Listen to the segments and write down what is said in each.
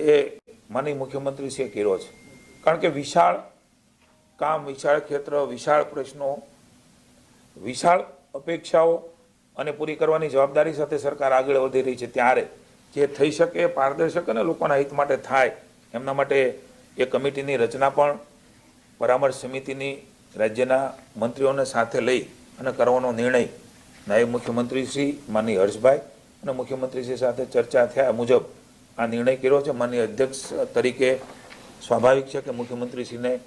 એ માની મુખ્યમંત્રી શ્રીએ કર્યો છે. કારણ કે વિશાળ કામ, વિશાળ ક્ષેત્ર, વિશાળ પ્રશ્નો, વિશાળ અપેક્ષાઓ અને પૂરી કરવાની જવાબદારી સાથે સરકાર આગળ વધી રહી છે ત્યારે જે થઈ શકે, પારદર્શક અને લોકોના હિત માટે થાય, એમના માટે એ કમિટીની રચના પણ પરામર્શ સમિતિની, રાજ્યના મંત્રીઓને સાથે લઈ અને કરવાનો નિર્ણય નાયબ મુખ્યમંત્રી શ્રી માની હર્ષભાઈ અને મુખ્યમંત્રી શ્રી સાથે ચર્ચા થયા મુજબ આ નિર્ણય કર્યો છે માનની અધ્યક્ષ તરીકે. સ્વાભાવિક છે કે મુખ્યમંત્રીશ્રીને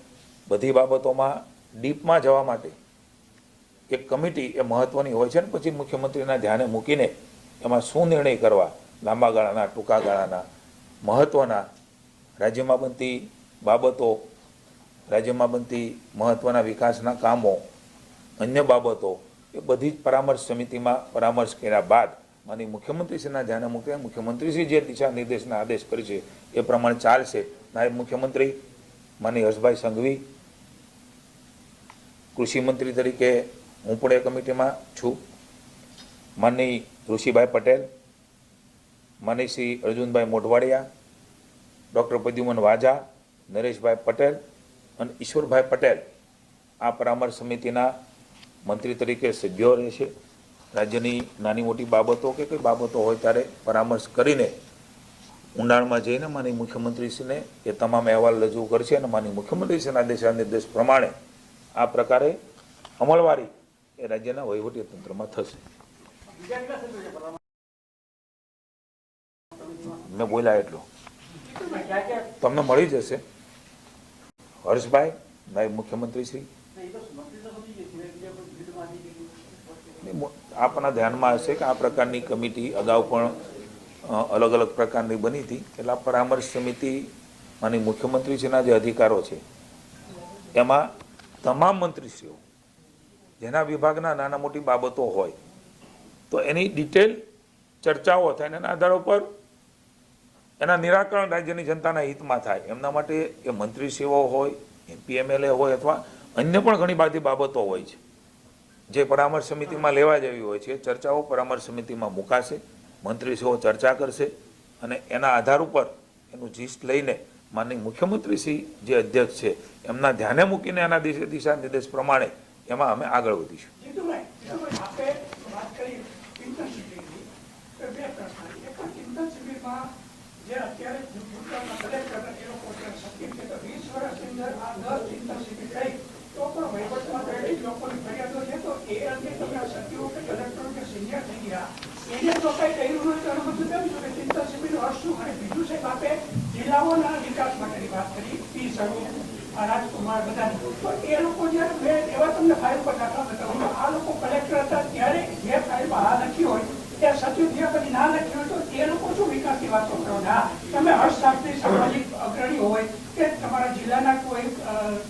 બધી બાબતોમાં ડીપમાં જવા માટે એક કમિટી એ મહત્ત્વની હોય છે ને પછી મુખ્યમંત્રીના ધ્યાને મૂકીને એમાં શું નિર્ણય કરવા? લાંબા ગાળાના, ટૂંકા ગાળાના મહત્ત્વના રાજ્યમાં બનતી બાબતો, રાજ્યમાં બનતી મહત્ત્વના વિકાસના કામો, અન્ય બાબતો, એ બધી જ પરામર્શ સમિતિમાં પરામર્શ કર્યા બાદ માની મુખ્યમંત્રીશ્રીના ધ્યાને મૂકે મુખ્યમંત્રીશ્રી જે દિશા નિર્દેશના આદેશ કરી છે, એ પ્રમાણે ચાલશે. નાયબ મુખ્યમંત્રી માની હર્ષભાઈ સંઘવી કૃષિમંત્રી તરીકે હું પણ એ કમિટીમાં છું. માનની ઋષિભાઈ પટેલ માની શ્રી અર્જુનભાઈ મોઢવાડિયા, ડૉક્ટર પ્રદ્યુમન વાજા, નરેશભાઈ પટેલ અને ઈશ્વરભાઈ પટેલ આ પરામર્શ સમિતિના મંત્રી તરીકે સભ્યો રહેશે. રાજ્યની નાની મોટી બાબતો કે કઈ બાબતો હોય ત્યારે પરામર્શ કરીને ઊંડાણમાં જઈને માની મુખ્યમંત્રીશ્રીને એ તમામ અહેવાલ રજૂ કરશે અને માની મુખ્યમંત્રીશ્રીના દિશા નિર્દેશ પ્રમાણે આ પ્રકારે અમલવારી એ રાજ્યના વહીવટી તંત્રમાં થશે. મેં બોલ્યા એટલું. તમને મળી જશે. હર્ષભાઈ, નાયબ મુખ્યમંત્રી શ્રી આપણા ધ્યાનમાં હશે કે આ પ્રકારની કમિટી અગાઉ પણ અલગ અલગ પ્રકારની બની હતી. એટલે આ પરામર્શ સમિતિ માની મુખ્યમંત્રીશ્રીના જે અધિકારો છે, એમાં તમામ મંત્રીશ્રીઓ, જેના વિભાગના નાના મોટી બાબતો હોય, તો એની ડિટેલ ચર્ચાઓ થાય અને એના આધાર ઉપર એના નિરાકરણ રાજ્યની જનતાના હિતમાં થાય. એમના માટે એ મંત્રીશ્રીઓ હોય પીએમએલએ હોય અથવા અન્ય પણ ઘણી બધી બાબતો હોય છે. જે પરામર્શ સમિતિમાં લેવા જેવી હોય છે ચર્ચાઓ પરામર્શ સમિતિમાં મુકાશે મંત્રીશ્રીઓ ચર્ચા કરશે અને એના આધાર ઉપર એનું જીસ્ટ લઈને માનની મુખ્યમંત્રીશ્રી જે અધ્યક્ષ છે, એમના ધ્યાને મૂકીને એના દિશા નિર્દેશ પ્રમાણે એમાં અમે આગળ વધીશું જીતુભાઈ, જીતુભાઈ, આપે વાત કરી ચિંતન શિબિરની. તો બે પ્રશ્ન. એક આ ચિંતન શિબિરમાં જે અત્યારે ભૂતકાળના કલેક્ટર હતા, એ લોકો અત્યારે સક્રિય છે. તો વીસ વર્ષની અંદર આ દસ ચિંતન શિબિર થઈ, તો પણ વહીવટમાં તો એટલી જ લોકોની ફરિયાદો છે. તો એ અંગે તમે આ સચિવો કે કલેક્ટરો કે senior થઈ ગયા, એને તો કઈ કર્યું નથી, તો એનું બધું કેમ છું કે ચિંતન શિબિરનો અર્થ શું? અને બીજું સાહેબ આપે જિલ્લાઓના વિકાસ માટેની વાત કરી, પી સ્વરૂપ, રાજકુમાર બધા તો એ લોકો જ્યારે મેં એવા તમને ફાઇલ પર દાખલા બતાવું આ લોકો કલેક્ટર હતા ત્યારે જે ફાઇલમાં આ લખી હોય ત્યાં સચિવ થયા પછી ના લખી હોય તો એ લોકો શું વિકાસની વાતો કરો ના તમે હર્ષશાસ્ત્રી સામાજિક અગ્રણી હોય કે તમારા જિલ્લાના કોઈ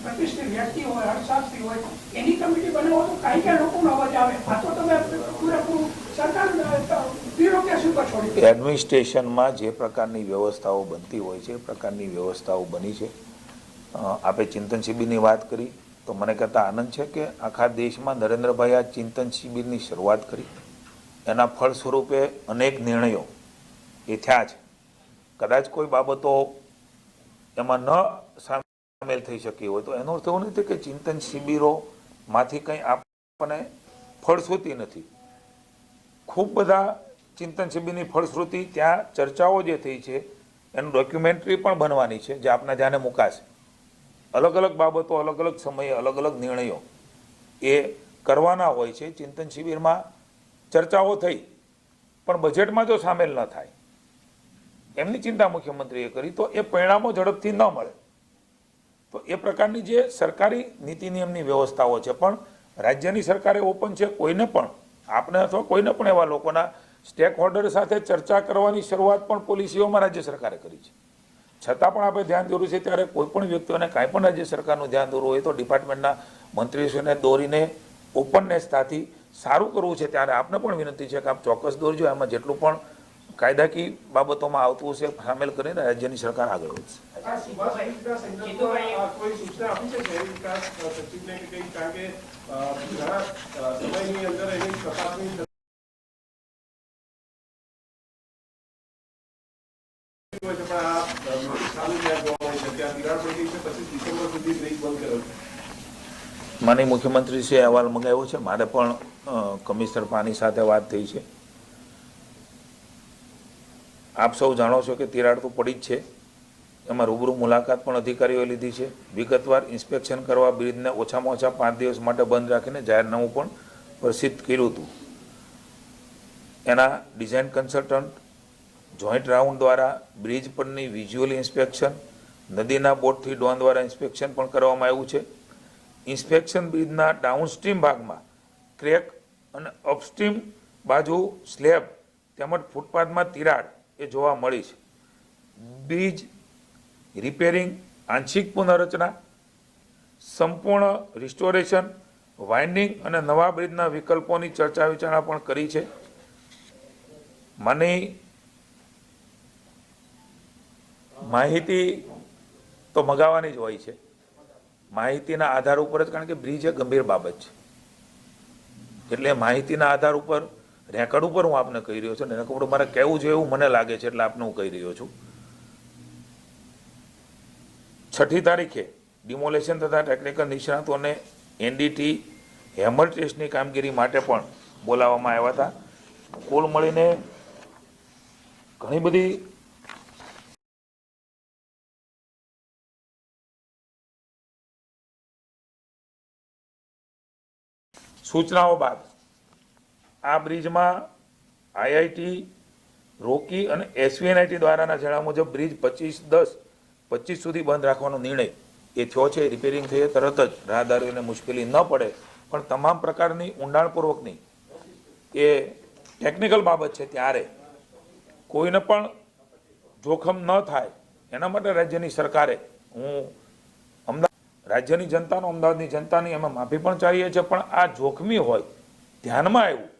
પ્રતિષ્ઠિત વ્યક્તિ હોય હર્ષશાસ્ત્રી હોય એની કમિટી બનાવો તો કાંઈ ક્યાં લોકોનો અવાજ આવે આ તો તમે પૂરેપૂરું એડમિનિસ્ટ્રેશનમાં જે પ્રકારની વ્યવસ્થાઓ બનતી હોય છે, એ પ્રકારની વ્યવસ્થાઓ બની છે. આપણે આપે ચિંતન શિબિરની વાત કરી, તો મને કહેતા આનંદ છે કે આખા દેશમાં નરેન્દ્રભાઈ આ ચિંતન શિબિરની શરૂઆત કરી. એના ફળ સ્વરૂપે અનેક નિર્ણયો એ થયા છે. કદાચ કોઈ બાબતો એમાં ન સામેલ થઈ શકી હોય, તો એનો અર્થ એવો નથી કે ચિંતન શિબિરોમાંથી કંઈ આપણને ફળશ્રુતિ નથી. ખૂબ બધા ચિંતન શિબિરની ફળશ્રુતિ ત્યાં ચર્ચાઓ જે થઈ છે, એનું ડોક્યુમેન્ટરી પણ બનવાની છે, જે આપના ધ્યાને મુકાશે. અલગ અલગ બાબતો, અલગ અલગ સમયે, અલગ અલગ નિર્ણયો એ કરવાના હોય છે. ચિંતન શિબિરમાં ચર્ચાઓ થઈ, પણ બજેટમાં જો સામેલ ન થાય, એમની ચિંતા મુખ્યમંત્રીએ કરી, તો એ પરિણામો ઝડપથી ન મળે. તો એ પ્રકારની જે સરકારી નીતિ નિયમની વ્યવસ્થાઓ છે, પણ રાજ્યની સરકારે ઓપન છે, કોઈને પણ આપને અથવા કોઈને પણ એવા લોકોના સ્ટેક હોલ્ડર સાથે ચર્ચા કરવાની શરૂઆત પણ પોલિસીઓમાં રાજ્ય સરકારે કરી છે. છતાં પણ આપણે ધ્યાન દોર્યું છે ત્યારે કોઈ પણ વ્યક્તિઓને કાંઈ પણ રાજ્ય સરકારનું ધ્યાન દોરવું હોય તો ડિપાર્ટમેન્ટના મંત્રીશ્રીને દોરીને ઓપનનેસતાથી સારું કરવું છે ત્યારે આપને પણ વિનંતી છે કે આપ ચોક્કસ દોરજો, એમાં જેટલું પણ કાયદાકીય બાબતોમાં આવતું હશે, સામેલ કરીને રાજ્યની સરકાર આગળ વધશે. માની મુખ્યમંત્રી મુખ્યમંત્રીશ્રીએ અહેવાલ મંગાવ્યો છે. મારે પણ કમિશનર પાની સાથે વાત થઈ છે. આપ સૌ જાણો છો કે તિરાડ તો પડી જ છે. એમાં રૂબરૂ મુલાકાત પણ અધિકારીઓએ લીધી છે. વિગતવાર ઇન્સ્પેક્શન કરવા બ્રિજને ઓછામાં ઓછા પાંચ દિવસ માટે બંધ રાખીને જાહેરનામું પણ પ્રસિદ્ધ કર્યું હતું. એના ડિઝાઇન કન્સલ્ટન્ટ જોઈન્ટ રાઉન્ડ દ્વારા બ્રિજ પરની વિઝ્યુઅલ ઇન્સ્પેક્શન નદીના બોટથી ડોન દ્વારા ઇન્સ્પેક્શન પણ કરવામાં આવ્યું છે. ઇન્સ્પેક્શન બ્રિજના ડાઉનસ્ટ્રીમ ભાગમાં ક્રેક અને અપસ્ટ્રીમ બાજુ સ્લેબ તેમજ ફૂટપાથમાં તિરાડ એ જોવા મળી છે. બ્રિજ રિપેરિંગ આંશિક પુનઃરચના, સંપૂર્ણ રિસ્ટોરેશન વાઇન્ડિંગ અને નવા બ્રિજના વિકલ્પોની ચર્ચા વિચારણા પણ કરી છે. મને માહિતી તો મગાવવાની જ હોય છે. માહિતીના આધાર ઉપર જ, કારણ કે બ્રિજ એ ગંભીર બાબત છે. એટલે માહિતીના આધાર ઉપર રેકર્ડ ઉપર હું આપને કહી રહ્યો છું ને ઉપર મારે કહેવું જોઈએ એવું મને લાગે છે એટલે આપને હું કહી રહ્યો છું. છઠ્ઠી તારીખે ડિમોલેશન તથા ટેકનિકલ નિષ્ણાતોને એનડીટી હેમર ટેસ્ટની કામગીરી માટે પણ બોલાવવામાં આવ્યા હતા. કુલ મળીને ઘણી બધી સૂચનાઓ બાદ આ બ્રિજમાં આઈઆઈટી રોકી અને એસવીએનઆઈટી દ્વારાના જણાવ્યા મુજબ બ્રિજ પચીસ દસ, પચીસ સુધી બંધ રાખવાનો નિર્ણય એ થયો છે. રિપેરિંગ થઈએ તરત જ. રાહદારીઓને મુશ્કેલી ન પડે. પણ તમામ પ્રકારની ઊંડાણપૂર્વકની એ ટેકનિકલ બાબત છે ત્યારે કોઈને પણ જોખમ ન થાય. એના માટે રાજ્યની સરકારે હું અમદાવાદ રાજ્યની જનતાનો, અમદાવાદની જનતાની અમે માફી પણ ચાહીએ છીએ. પણ આ જોખમી હોય, ધ્યાનમાં આવ્યું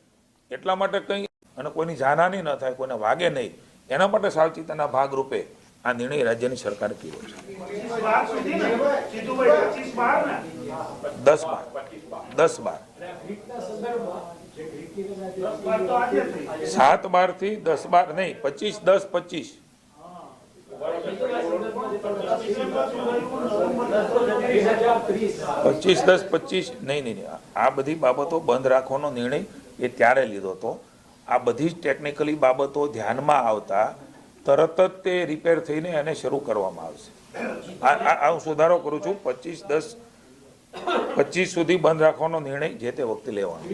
એટલા માટે કંઈ અને કોઈની જાનહાની ન થાય, કોઈને વાગે નહીં. એના માટે સાવચેતીના ભાગરૂપે આ નિર્ણય રાજ્યની સરકારે કર્યો છે. દસ બાર. દસ બાર. સાત બારથી દસ બાર નહીં, પચીસ, દસ, પચીસ. પચીસ, દસ, પચીસ. નહીં નહીં. આ બધી બાબતો બંધ રાખવાનો નિર્ણય એ ત્યારે લીધો હતો. આ બધી જ ટેકનિકલી બાબતો ધ્યાનમાં આવતા તરત જ તે રિપેર થઈને એને શરૂ કરવામાં આવશે. આ હું સુધારો કરું છું. પચીસ, દસ, પચીસ સુધી બંધ રાખવાનો નિર્ણય જે તે વખતે લેવાનો.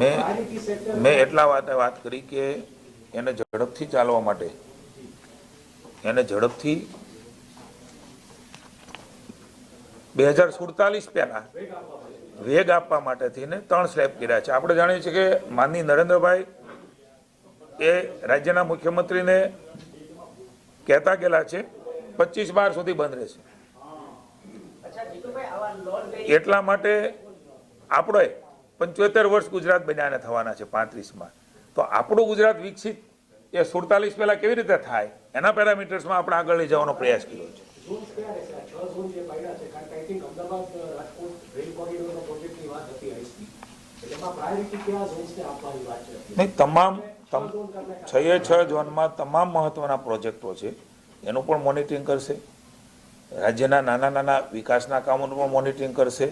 મેં મેં એટલા માટે વાત કરી કે એને ઝડપથી ચાલવા માટે, એને ઝડપથી બે હજાર સુડતાલીસ પહેલા વેગ આપવા માટે થઈને ત્રણ સ્લેબ કર્યા છે. આપણે જાણીએ છીએ કે માનની નરેન્દ્રભાઈ એ રાજ્યના મુખ્યમંત્રીને કહેતા ગયેલા છે, પચીસ બાર સુધી બંધ રહેશે. એટલા માટે આપણે પંચોતેર વર્ષ ગુજરાત બન્યાને થવાના છે પાંત્રીસમાં. તો આપણું ગુજરાત વિકસિત એ સુડતાલીસ પહેલાં કેવી રીતે થાય? એના પેરામીટર્સમાં આપણે આગળ લઈ જવાનો પ્રયાસ કર્યો છે. છ ઝોન જે પાડ્યા છે. કારણ કે I think Ahmedabad Rajkot rail કોરિડોરનો પ્રોજેક્ટની વાત હતી હાઈસ્પીડ એટલે એમાં પ્રાયોરિટી કયા ઝોન્સને આપવાની વાત છે? નહીં તમામ છ એ છ ઝોનમાં તમામ મહત્વના પ્રોજેક્ટો છે. એનું પણ મોનિટરિંગ કરશે. રાજ્યના નાના નાના વિકાસના કામોનું પણ મોનિટરિંગ કરશે.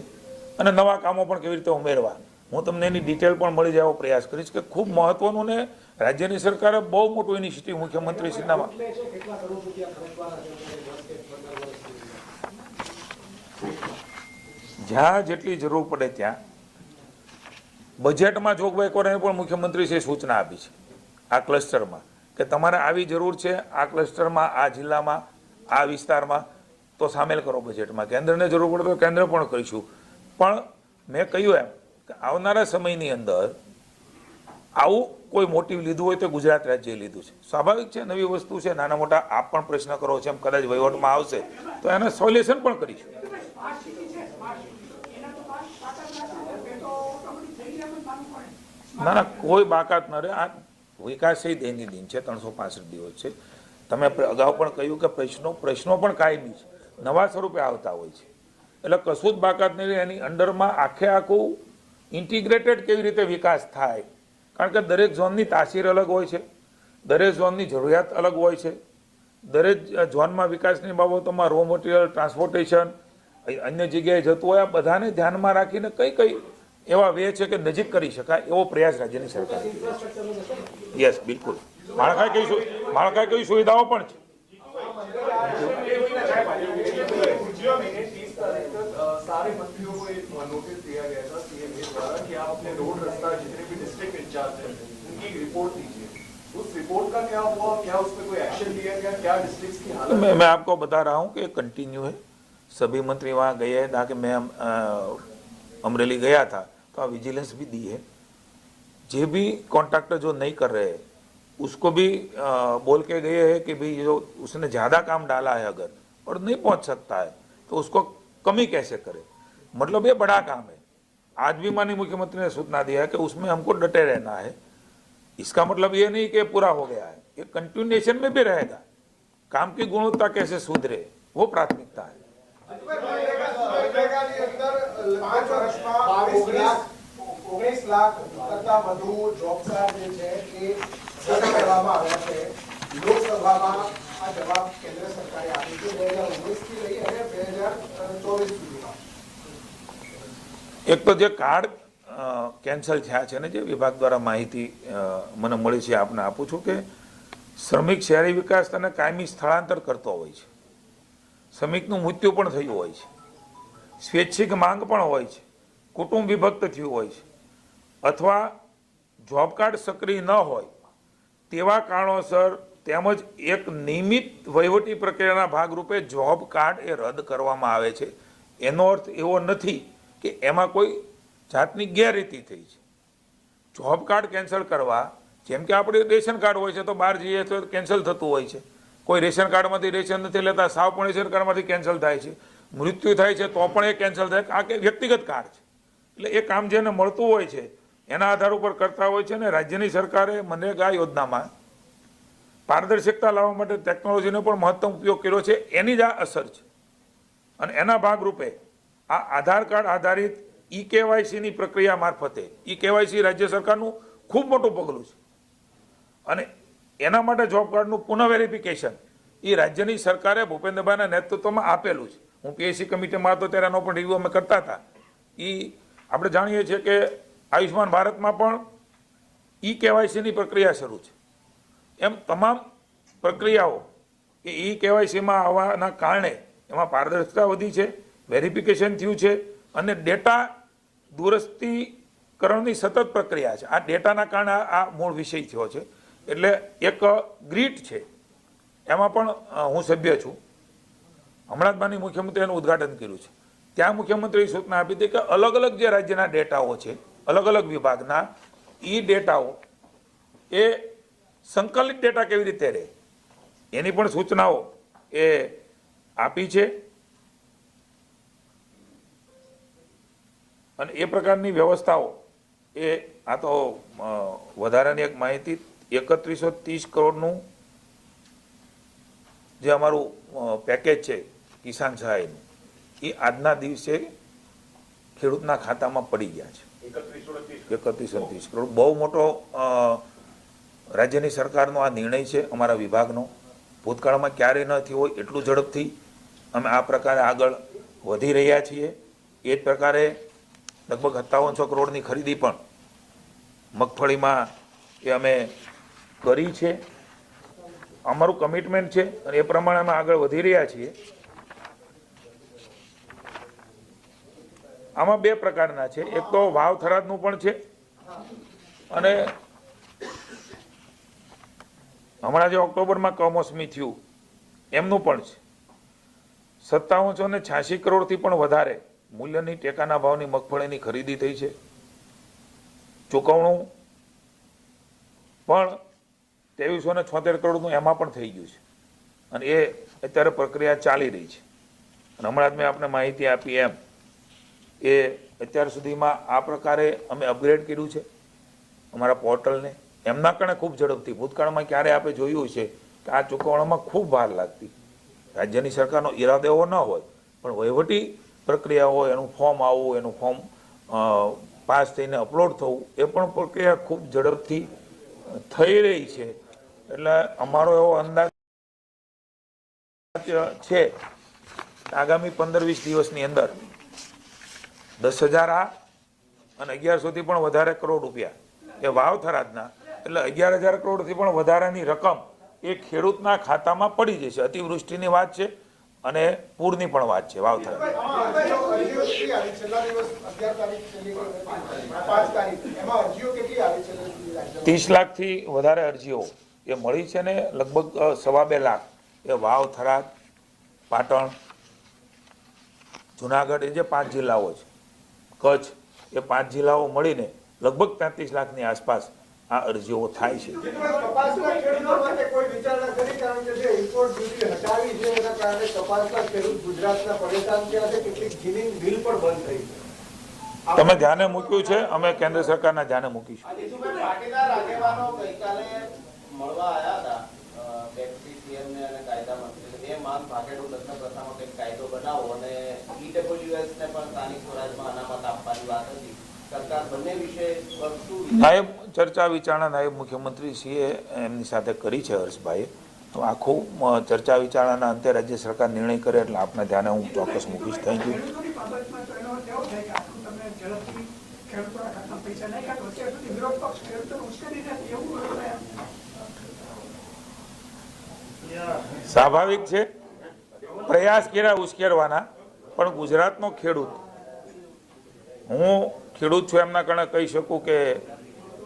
અને નવા કામો પણ કેવી રીતે ઉમેરવા. હું તમને એની ડિટેલ પણ મળી જાય એવો પ્રયાસ કરીશ કે ખૂબ મહત્વનું ને રાજ્યની સરકારે બહુ મોટું ઇનિશિયેટિવ મુખ્યમંત્રીશ્રીના એટલે છે કેટલા કરોડ રૂપિયા ખર્ચવાના છે અમારે દસ કે પંદર વર્ષથી જ્યાં જેટલી જરૂર પડે ત્યાં. બજેટમાં જોગવાઈ પણ મુખ્યમંત્રીશ્રીએ સૂચના આપી છે. આ ક્લસ્ટરમાં કે તમારે આવી જરૂર છે, આ ક્લસ્ટરમાં આ જિલ્લામાં, આ વિસ્તારમાં, તો સામેલ કરો બજેટમાં કેન્દ્રને જરૂર પડે તો કેન્દ્ર પણ કરીશું. પણ મેં કહ્યું એમ કે આવનારા સમયની અંદર આવું કોઈ મોટિવ લીધું હોય તો ગુજરાત રાજ્યએ લીધું છે. સ્વાભાવિક છે, નવી વસ્તુ છે, નાના મોટા આપ પણ પ્રશ્ન કરો છો, એમ કદાચ વહીવટમાં આવશે, તો એના સોલ્યુશન પણ કરીશું. ના ના, કોઈ બાકાત ન રહે. આ વિકાસ એ દૈનિક દિન છે, ત્રણસો પાસઠ દિવસ છે. તમે અગાઉ પણ કહ્યું કે પ્રશ્નો પ્રશ્નો પણ કાયમી છે. નવા સ્વરૂપે આવતા હોય છે. એટલે કશું જ બાકાત નહીં રહે. એની અંડરમાં આખે આખું ઇન્ટિગ્રેટેડ કેવી રીતે વિકાસ થાય? કારણ કે દરેક ઝોનની તાસીર અલગ હોય છે. દરેક ઝોનની જરૂરિયાત અલગ હોય છે. દરેક ઝોનમાં વિકાસની બાબતોમાં રો મટીરિયલ ટ્રાન્સપોર્ટેશન અન્ય જગ્યાએ જતું હોય આ બધાને ધ્યાનમાં રાખીને કઈ કઈ એવા વે છે કે નજીક કરી શકાય એવો પ્રયાસ રાજ્યની સરકાર ઇન્ફ્રાસ્ટ્રક્ચરનો જશે ને યસ બિલકુલ માળખાકીય સુ- માળખાકીય સુવિધાઓ પણ છે तीस तारीख तक अ, सारे मंत्रियों को एक नोटिस दिया गया था सीएम द्वारा कि आप अपने रोड रास्ता जितने भी डिस्ट्रिक्ट इंचार्ज हैं उनकी एक रिपोर्ट दीजिए उस रिपोर्ट का क्या हुआ क्या उस पर कोई एक्शन लिया गया क्या डिस्ट्रिक्ट की हालत मैं मैं आपको बता रहा हूँ कि कंटिन्यू है सभी मंत्री वहाँ गए हैं ताकि मैं अमरेली गया था तो वहाँ विजिलेंस भी दी है। जे भी कॉन्ट्रैक्टर जो नहीं कर रहे हैं उसको भी अ, बोल के गए हैं कि भाई जो उसने ज़्यादा काम डाला है अगर और नहीं पहुँच सकता है तो उसको कमी कैसे करे? मतलब ये बड़ा काम है। आज भी माननीय मुख्यमंत्री ने सूचना दिया है कि उसमें हमको डटे रहना है। इसका मतलब ये नहीं कि पूरा हो गया है ये कंटिन्यूएशन में भी रहेगा। काम की गुणवत्ता कैसे सुधरे वो प्राथमिकता है। એક તો જે કાર્ડ કેન્સલ થયા છે ને જે વિભાગ દ્વારા માહિતી મને મળી છે, આપને આપું છું કે શ્રમિક શહેરી વિકાસ અને કાયમી સ્થળાંતર કરતો હોય છે. શ્રમિકનું મૃત્યુ પણ થયું હોય છે. સ્વૈચ્છિક માંગ પણ હોય છે. કુટુંબ વિભક્ત થયું હોય છે. અથવા જોબ કાર્ડ સક્રિય ન હોય, તેવા કારણોસર તેમજ એક નિયમિત વહીવટી પ્રક્રિયાના ભાગરૂપે જોબ કાર્ડ એ રદ કરવામાં આવે છે. એનો અર્થ એવો નથી કે એમાં કોઈ જાતની ગેરરીતિ થઈ છે. જોબ કાર્ડ કેન્સલ કરવા, જેમ કે આપણે રેશન કાર્ડ હોય છે તો બહાર જઈએ તો કેન્સલ થતું હોય છે. કોઈ રેશન કાર્ડમાંથી રેશન નથી લેતા, સાવ પણ રેશન કાર્ડમાંથી કેન્સલ થાય છે. મૃત્યુ થાય છે તો પણ એ કેન્સલ થાય. આ કે વ્યક્તિગત કાર્ડ છે. એટલે એ કામ જેને મળતું હોય છે, એના આધાર ઉપર કરતા હોય છે અને રાજ્યની સરકારે મનરેગા યોજનામાં પારદર્શકતા લાવવા માટે ટેકનોલોજીનો પણ મહત્તમ ઉપયોગ કર્યો છે. એની જ આ અસર છે. અને એના ભાગરૂપે આ આધાર કાર્ડ આધારિત ઈ કેવાયસીની પ્રક્રિયા મારફતે ઈ કેવાયસી રાજ્ય સરકારનું ખૂબ મોટું પગલું છે. અને એના માટે જોબ કાર્ડનું પુનઃ વેરિફિકેશન એ રાજ્યની સરકારે ભૂપેન્દ્રભાઈના નેતૃત્વમાં આપેલું છે. હું પીએસસી કમિટીમાં હતો ત્યારે એનો પણ રિવ્યુ અમે કરતા હતા. એ આપણે જાણીએ છીએ કે આયુષ્માન ભારતમાં પણ ઈ કેવાયસીની પ્રક્રિયા શરૂ છે. એમ તમામ પ્રક્રિયાઓ કે ઈ કેવાયસીમાં આવવાના કારણે એમાં પારદર્શિતા વધી છે વેરિફિકેશન થયું છે અને ડેટા દુરસ્તીકરણની સતત પ્રક્રિયા છે. આ ડેટાના કારણે આ મૂળ વિષય થયો છે. એટલે એક ગ્રીટ છે. એમાં પણ હું સભ્ય છું. હમણાં જ માની મુખ્યમંત્રીનું ઉદ્ઘાટન કર્યું છે. ત્યાં મુખ્યમંત્રીએ સૂચના આપી હતી કે અલગ અલગ જે રાજ્યના ડેટાઓ છે, અલગ અલગ વિભાગના એ ડેટાઓ એ સંકલિત ડેટા કેવી રીતે રહે? એની પણ સૂચનાઓ એ આપી છે. અને એ પ્રકારની વ્યવસ્થાઓ એ, આ તો વધારાની એક માહિતી એકત્રીસો ત્રીસ કરોડનું જે અમારું પેકેજ છે, કિસાન સહાયનું, એ આજના દિવસે ખેડૂતના ખાતામાં પડી ગયા છે. એકત્રીસો ત્રીસ કરોડ. બહુ મોટો રાજ્યની સરકારનો આ નિર્ણય છે, અમારા વિભાગનો. ભૂતકાળમાં ક્યારેય ન થયો હોય એટલું ઝડપથી અમે આ પ્રકારે આગળ વધી રહ્યા છીએ. એ જ પ્રકારે લગભગ સત્તાવનસો કરોડની ખરીદી પણ મગફળીમાં એ અમે કરી છે. અમારું કમિટમેન્ટ છે અને એ પ્રમાણે અમે આગળ વધી રહ્યા છીએ. આમાં બે પ્રકારના છે. એક તો વાવ થરાદનું પણ છે અને હમણાં જે ઓક્ટોબરમાં કમોસમી થયું, એમનું પણ છે. સત્તાવનસો ને છ્યાસી કરોડથી પણ વધારે મૂલ્યની ટેકાના ભાવની મગફળીની ખરીદી થઈ છે. ચૂકવણું પણ ત્રેવીસો ને છોતેર કરોડનું એમાં પણ થઈ ગયું છે. અને એ અત્યારે પ્રક્રિયા ચાલી રહી છે. અને હમણાં જ મેં આપને માહિતી આપી એમ એ અત્યાર સુધીમાં આ પ્રકારે અમે અપગ્રેડ કર્યું છે અમારા પોર્ટલને. એમના કારણે ખૂબ ઝડપથી. ભૂતકાળમાં ક્યારે આપણે જોયું છે કે આ ચૂકવણામાં ખૂબ ભાર લાગતી. રાજ્યની સરકારનો ઈરાદો એવો ન હોય, પણ વહીવટી પ્રક્રિયા હોય, એનું ફોર્મ આવવું, એનું ફોર્મ પાસ થઈને અપલોડ થવું, એ પણ પ્રક્રિયા ખૂબ ઝડપથી થઈ રહી છે. એટલે અમારો એવો અંદાજ છે આગામી પંદર વીસ દિવસની અંદર દસ હજાર આ અને અગિયારસોથી પણ વધારે કરોડ રૂપિયા. એ વાવ થરાદના. એટલે અગિયાર હજાર કરોડથી પણ વધારાની રકમ એ ખેડૂતના ખાતામાં પડી જશે. અતિવૃષ્ટિની વાત છે અને પૂરની પણ વાત છે વાવ થરાદ? ત્રીસ લાખથી વધારે અરજીઓ. એ મળી છે ને લગભગ સવા બે લાખ. એ વાવ થરાદ પાટણ જુનાગઢ એ જે પાંચ જિલ્લાઓ છે કચ્છ એ પાંચ જિલ્લાઓ મળીને લગભગ પાંત્રીસ લાખની આસપાસ આ અરજીઓ થાય છે. તમે ધ્યાને મૂક્યું છે? અમે કેન્દ્ર સરકારના ધ્યાને મૂકીશું. મળવા આવ્યા હતા ડેપ્યુટી સીએમ ને અને કાયદા મંત્રી. બે માંગ ભાગેડુ લગ્ન પ્રથામાં કંઈક કાયદો બનાવો અને ઈડબ્લ્યુએસ ને પણ સ્થાનિક સ્વરાજમાં અનામત આપવાની વાત હતી. સરકાર બંને વિશે નાયબ ચર્ચા વિચારણા નાયબ મુખ્યમંત્રી શ્રીએ એમની સાથે કરી છે હર્ષભાઈએ. તો આખું ચર્ચા વિચારણાના અંતે રાજ્ય સરકાર નિર્ણય કરે એટલે આપના ધ્યાને હું ચોક્કસ મૂકીશ થેન્ક યુ ખેડૂતોની પૈસા વિરોધ પક્ષ એવું એમ સ્વાભાવિક છે. પ્રયાસ કર્યા ઉશ્કેરવાના, પણ ગુજરાતનો ખેડૂત, હું ખેડૂત છું એમના કારણે કહી શકું કે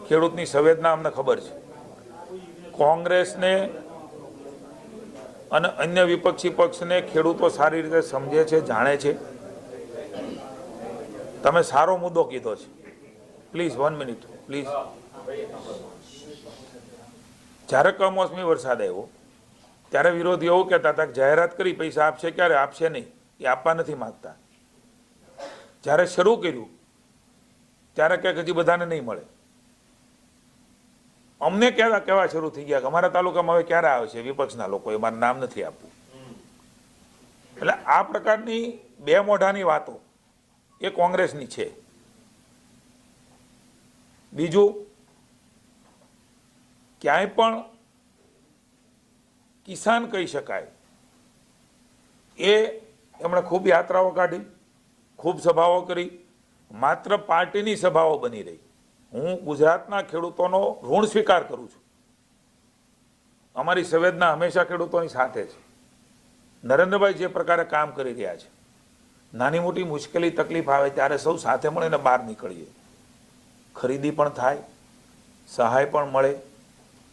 ખેડૂતની સંવેદના અમને ખબર છે. કોંગ્રેસને અને અન્ય વિપક્ષી પક્ષને ખેડૂતો સારી રીતે સમજે છે, જાણે છે. તમે સારો મુદ્દો કીધો છે. Please, one minute, please. જ્યારે કમોસમી વરસાદ આવ્યો ત્યારે વિરોધી એવું કહેતા હતા કે જાહેરાત કરી, પૈસા આપશે ક્યારે? આપશે નહીં. એ આપવા નથી માંગતા. જ્યારે શરૂ કર્યું, ત્યારે કંઈક હજી બધાને નહીં મળે. અમને ક્યારે કેવા શરૂ થઈ ગયા કે અમારા તાલુકામાં હવે ક્યારે આવશે વિપક્ષના લોકો એ મારું નામ નથી આપવું એટલે આ પ્રકારની બે મોઢાની વાતો એ કોંગ્રેસની છે. બીજું, ક્યાંય પણ કિસાન કહી શકાય. એ એમણે ખૂબ યાત્રાઓ કાઢી, ખૂબ સભાઓ કરી, માત્ર પાર્ટીની સભાઓ બની રહી. હું ગુજરાતના ખેડૂતોનો ઋણ સ્વીકાર કરું છું. અમારી સંવેદના હંમેશા ખેડૂતોની સાથે છે. નરેન્દ્રભાઈ જે પ્રકારે કામ કરી રહ્યા છે, નાની મોટી મુશ્કેલી, તકલીફ આવે ત્યારે સૌ સાથે મળીને બહાર નીકળીએ. ખરીદી પણ થાય, સહાય પણ મળે,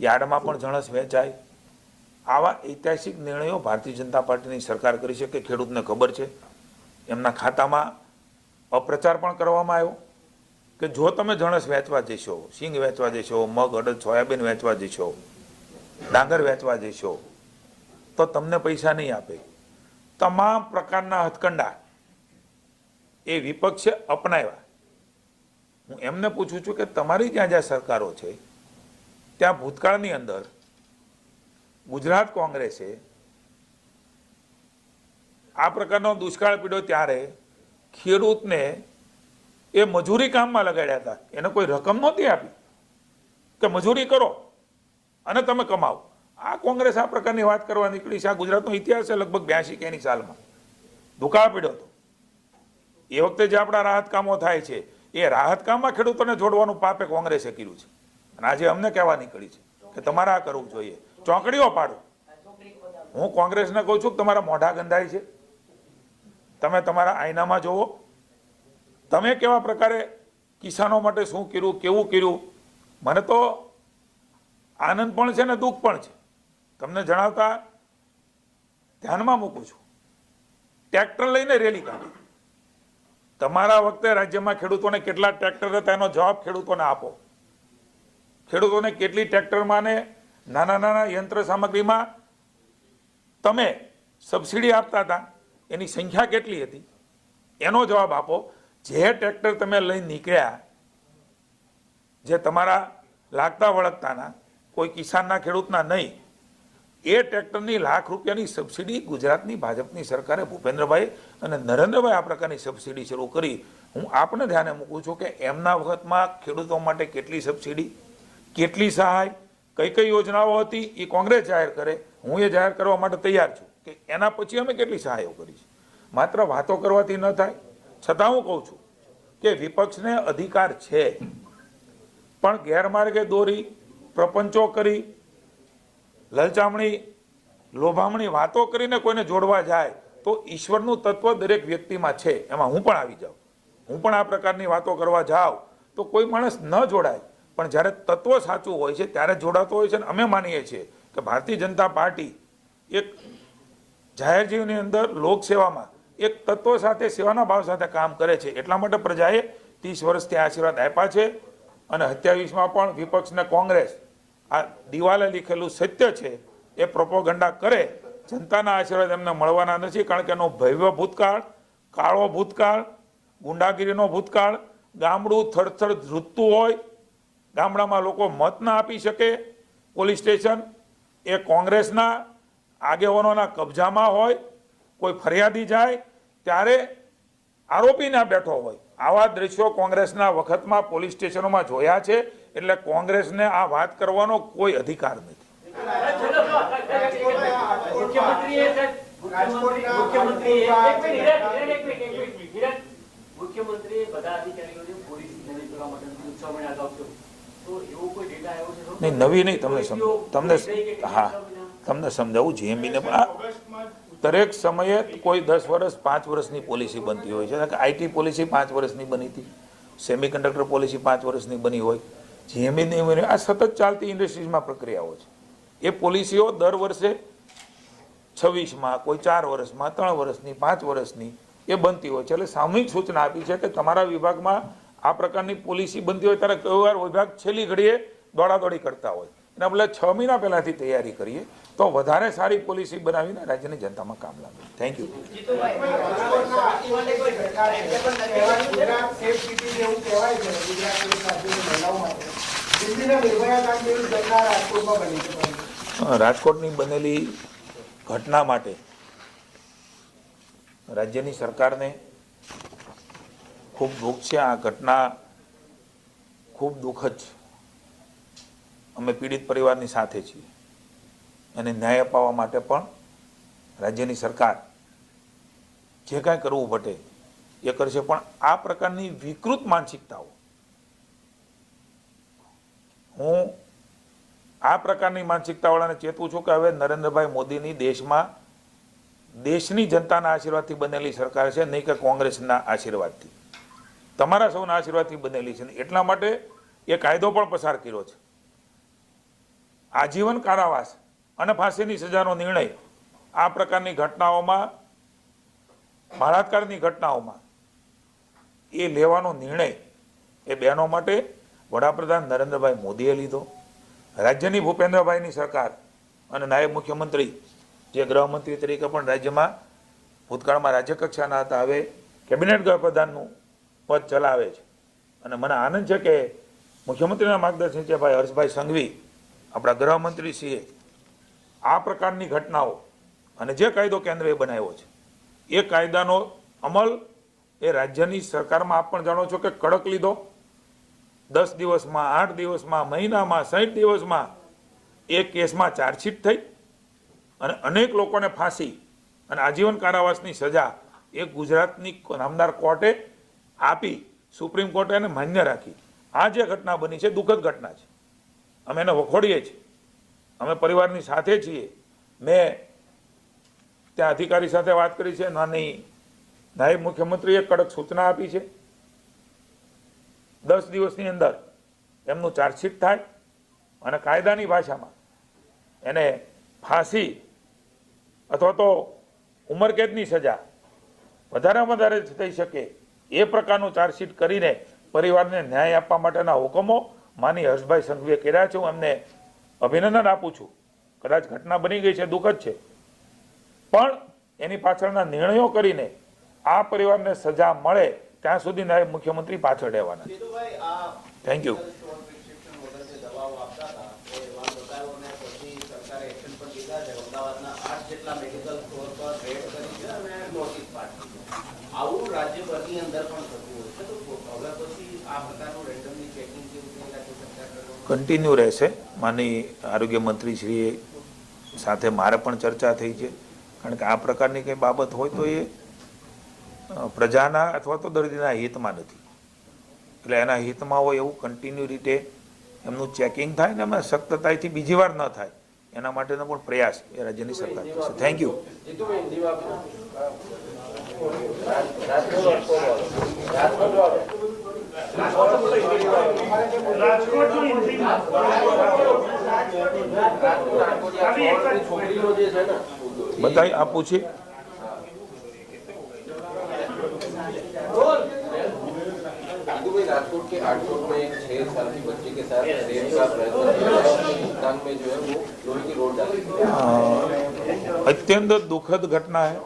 યાર્ડમાં પણ જણસ વહેંચાય આવા ઐતિહાસિક નિર્ણયો ભારતીય જનતા પાર્ટીની સરકાર કરી છે કે ખેડૂતને ખબર છે? એમના ખાતામાં અપ્રચાર પણ કરવામાં આવ્યો કે જો તમે જણસ વેચવા જશો, સિંગ વેચવા જશો, મગ, અડદ, સોયાબીન વેચવા જશો, ડાંગર વેચવા જશો, તો તમને પૈસા નહીં આપે. તમામ પ્રકારના હથકંડા એ વિપક્ષે અપનાવ્યા. હું એમને પૂછું છું કે તમારી ત્યાં જ્યાં સરકારો છે, ત્યાં ભૂતકાળની અંદર ગુજરાત કોંગ્રેસે આ પ્રકારનો દુષ્કાળ પીડ્યો ત્યારે ખેડૂતને એ મજૂરી કામમાં લગાડ્યા હતા. એને કોઈ રકમ નહોતી આપી. કે મજૂરી કરો અને તમે કમાવો. આ કોંગ્રેસ આ પ્રકારની વાત કરવા નીકળી છે. આ ગુજરાતનો ઇતિહાસ છે લગભગ બ્યાસી કે એની સાલમાં. દુકાળ પડ્યો હતો. એ વખતે જે આપણા રાહત કામો થાય છે, એ રાહત કામમાં ખેડૂતોને જોડવાનું પાપે કોંગ્રેસે કર્યું છે. અને આજે અમને કહેવા નીકળી છે કે તમારે આ કરવું જોઈએ. ચોકડીઓ પાડો. હું કોંગ્રેસને કહું છું કે તમારા મોઢા ગંધાય છે. તમે તમારા આઈનામાં જોવો તમે કેવા પ્રકારે કિસાનો માટે શું કર્યું, કેવું કર્યું? મને તો આનંદ પણ છે ને દુઃખ પણ છે. તમને જણાવતા ધ્યાનમાં મૂકું છું. ટ્રેક્ટર લઈને રેલી કાઢી. તમારા વખતે રાજ્યમાં ખેડૂતોને કેટલા ટ્રેક્ટર હતા એનો જવાબ ખેડૂતોને આપો? ખેડૂતોને કેટલી ટ્રેક્ટરમાં ને નાના નાના યંત્ર સામગ્રીમાં તમે સબસિડી આપતા હતા, એની સંખ્યા કેટલી હતી? એનો જવાબ આપો. જે ટ્રેક્ટર તમે લઈને નીકળ્યા, જે તમારા લાગતા વળગતાના, કોઈ કિસાનના, ખેડૂતના નહીં, એ ટ્રેક્ટરની લાખ રૂપિયાની સબસિડી ગુજરાતની ભાજપની સરકારે ભૂપેન્દ્રભાઈ અને નરેન્દ્રભાઈ આ પ્રકારની સબસિડી શરૂ કરી. હું આપને ધ્યાને મૂકું છું કે એમના વખતમાં ખેડૂતો માટે કેટલી સબસિડી, કેટલી સહાય કઈ કઈ યોજનાઓ હતી એ કોંગ્રેસ જાહેર કરે, હું એ જાહેર કરવા માટે તૈયાર છું. કે એના પછી અમે કેટલી સહાયો કરી છે? માત્ર વાતો કરવાથી ન થાય. છતાં હું કહું છું કે વિપક્ષને અધિકાર છે. પણ ગેરમાર્ગે દોરી, પ્રપંચો કરી, લલચામણી, લોભામણી વાતો કરીને કોઈને જોડવા જાય, તો ઈશ્વરનું તત્વ દરેક વ્યક્તિમાં છે. એમાં હું પણ આવી જાઉં. હું પણ આ પ્રકારની વાતો કરવા જાઉં. તો કોઈ માણસ ન જોડાય. પણ જ્યારે તત્વ સાચું હોય છે, ત્યારે જોડાતો હોય છે અને અમે માનીએ છીએ કે ભારતીય જનતા પાર્ટી એક જાહેર જીવનની અંદર લોકસેવામાં એક તત્વ સાથે, સેવાના ભાવ સાથે કામ કરે છે. એટલા માટે પ્રજાએ ત્રીસ વર્ષથી આશીર્વાદ આપ્યા છે અને સત્યાવીસમાં પણ વિપક્ષને કોંગ્રેસ આ દિવાલે લીખેલું સત્ય છે, એ પ્રોપોગંડા કરે. જનતાના આશીર્વાદ એમને મળવાના નથી કારણ કે એનો ભવ્ય ભૂતકાળ, કાળો ભૂતકાળ, ગુંડાગીરીનો ભૂતકાળ, ગામડું થરથર ધ્રુજતું હોય ગામડામાં લોકો મત ના આપી શકે. પોલીસ સ્ટેશન એ કોંગ્રેસના આગેવાનોના કબજામાં હોય, કોઈ ફરિયાદી જાય, ત્યારે આરોપી ના બેઠો હોય. આવા દ્રશ્યો કોંગ્રેસના વખતમાં પોલીસ સ્ટેશનોમાં જોયા છે, એટલે કોંગ્રેસને આ વાત કરવાનો કોઈ અધિકાર નથી. મુખ્યમંત્રી બધા અધિકારીઓને પોલીસ નવી કરવા માટે મહિના અગાઉ નહીં નવી નહીં તમને તમને હા તમને સમજાવું જીએમબીને પણ દરેક સમયે કોઈ દસ વર્ષ પાંચ વર્ષની પોલિસી બનતી હોય છે. આઈટી પોલિસી પાંચ વર્ષની બની હતી. સેમિકન્ડક્ટર પોલિસી પાંચ વર્ષની બની હોય. જીએમબીની બની આ સતત ચાલતી ઇન્ડસ્ટ્રીઝમાં પ્રક્રિયાઓ છે. એ પોલિસીઓ દર વર્ષે છવ્વીસમાં કોઈ ચાર વર્ષમાં ત્રણ વર્ષની પાંચ વર્ષની એ બનતી હોય છે. એટલે સામૂહિક સૂચના આપી છે કે તમારા વિભાગમાં આ પ્રકારની પોલિસી બનતી હોય ત્યારે કયો વાર વિભાગ છેલ્લી ઘડીએ દોડાદોડી કરતા હોય. અને આપણે છ મહિના પહેલાંથી તૈયારી કરીએ, તો વધારે સારી પોલિસી બનાવીને રાજ્યની જનતામાં કામ લાગે. થેન્ક યુ રાજકોટની બનેલી ઘટના માટે રાજ્યની સરકારને ખૂબ દુઃખ છે આ ઘટના, ખૂબ દુઃખદ છે. અમે પીડિત પરિવારની સાથે છીએ. અને ન્યાય અપાવવા માટે પણ રાજ્યની સરકાર જે કાંઈ કરવું ઘટે એ કરશે, પણ આ પ્રકારની વિકૃત માનસિકતાઓ, હું આ પ્રકારની માનસિકતાવાળાને ચેતવું છું કે હવે નરેન્દ્રભાઈ મોદીની દેશમાં દેશની જનતાના આશીર્વાદથી બનેલી સરકાર છે, નહીં કે કોંગ્રેસના આશીર્વાદથી. તમારા સૌના આશીર્વાદથી બનેલી છે એટલા માટે એ કાયદો પણ પસાર કર્યો છે. આજીવન કારાવાસ અને ફાંસીની સજાનો નિર્ણય આ પ્રકારની ઘટનાઓમાં, બળાત્કારની ઘટનાઓમાં એ લેવાનો નિર્ણય એ બહેનો માટે વડાપ્રધાન નરેન્દ્રભાઈ મોદીએ લીધો. રાજ્યની ભૂપેન્દ્રભાઈની સરકાર અને નાયબ મુખ્યમંત્રી જે ગૃહમંત્રી તરીકે પણ રાજ્યમાં ભૂતકાળમાં રાજ્યકક્ષાના હતા, હવે કેબિનેટ ગૃહપ્રધાનનું પદ ચલાવે છે. અને મને આનંદ છે કે મુખ્યમંત્રીના માર્ગદર્શન છે ભાઈ હર્ષભાઈ સંઘવી, આપણા ગૃહમંત્રીશ્રીએ આ પ્રકારની ઘટનાઓ અને જે કાયદો કેન્દ્રએ બનાવ્યો છે, એ કાયદાનો અમલ એ રાજ્યની સરકારમાં આપ પણ જાણો છો કે કડક લીધો. દસ દિવસમાં, આઠ દિવસમાં, મહિનામાં સાઠ દિવસમાં એ કેસમાં ચાર્જશીટ થઈ અને અનેક લોકોને ફાંસી અને આજીવન કારાવાસની સજા એ ગુજરાતની નામદાર કોર્ટે આપી સુપ્રીમ કોર્ટે એને માન્ય રાખી. આ જે ઘટના બની છે, દુઃખદ ઘટના છે. અમે એને વખોડીએ છીએ. અમે પરિવારની સાથે છીએ. મેં ત્યાં અધિકારી સાથે વાત કરી છે, નાની નાયબ મુખ્યમંત્રીએ કડક સૂચના આપી છે. દસ દિવસની અંદર એમનું ચાર્જશીટ થાય અને કાયદાની ભાષામાં એને ફાંસી અથવા તો ઉંમરકેદની સજા વધારેમાં વધારે થઈ શકે એ પ્રકારનું ચાર્જશીટ કરીને પરિવારને ન્યાય આપવા માટેના હુકમો માની હર્ષભાઈ સંઘવીએ કર્યા છે. હું એમને અભિનંદન આપું છું. કદાચ ઘટના બની ગઈ છે દુઃખદ છે. પણ એની પાછળના નિર્ણયો કરીને આ પરિવારને સજા મળે ત્યાં સુધી નાયબ મુખ્યમંત્રી પાછળ રહેવાના છે. થેન્ક યુ ઘરની અંદર પણ થતું હોય છે. તો હવે પછી આ પ્રકારનું રેન્ડમલી ચેકિંગ કેવું કન્ટિન્યુ રહેશે. માની આરોગ્ય મંત્રીશ્રીએ સાથે મારે પણ ચર્ચા થઈ છે. કારણ કે આ પ્રકારની કંઈ બાબત હોય તો એ પ્રજાના અથવા તો દર્દીના હિતમાં નથી. એટલે એના હિતમાં હોય એવું કન્ટિન્યુ રીતે એમનું ચેકિંગ થાય ને એમાં સખ્તતાથી બીજી વાર ન થાય. એના માટેનો પણ પ્રયાસ એ રાજ્યની સરકાર થેન્ક યુ બતાવી આ પૂછી भाई राजकोट के आठकोट में एक छह साल की बच्ची के साथ रेप का प्रयत्न किया और हिंदुस्तान में जो है वो लोहे की रोड डाली અ, અત્યંત દુઃખદ ઘટના है